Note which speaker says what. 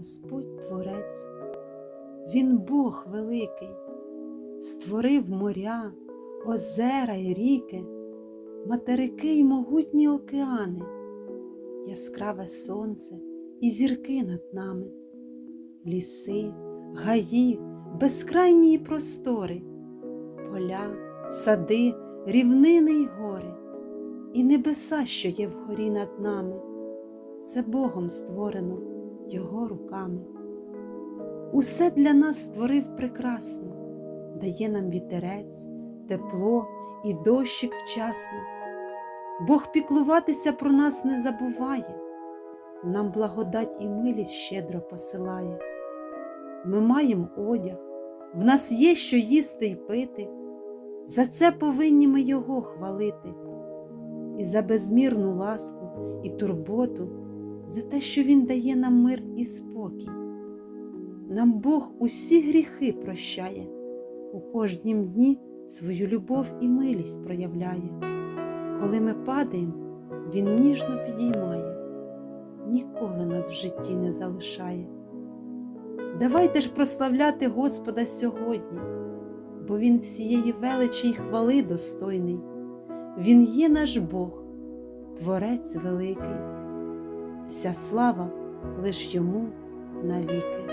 Speaker 1: Господь Творець, Він Бог великий, створив моря, озера й ріки, материки й могутні океани, яскраве сонце і зірки над нами, ліси, гаї, безкрайні простори, поля, сади, рівнини й гори, і небеса, що є вгорі над нами, це Богом створено Його руками. Усе для нас створив прекрасно, дає нам вітерець, тепло і дощик вчасно. Бог піклуватися про нас не забуває, нам благодать і милість щедро посилає. Ми маємо одяг, в нас є що їсти й пити, за це повинні ми Його хвалити, і за безмірну ласку і турботу, за те, що Він дає нам мир і спокій. Нам Бог усі гріхи прощає, у кожнім дні свою любов і милість проявляє. Коли ми падаємо, Він ніжно підіймає, ніколи нас в житті не залишає. Давайте ж прославляти Господа сьогодні, бо Він всієї величі й хвали достойний. Він є наш Бог, Творець великий, вся слава лиш йому навіки.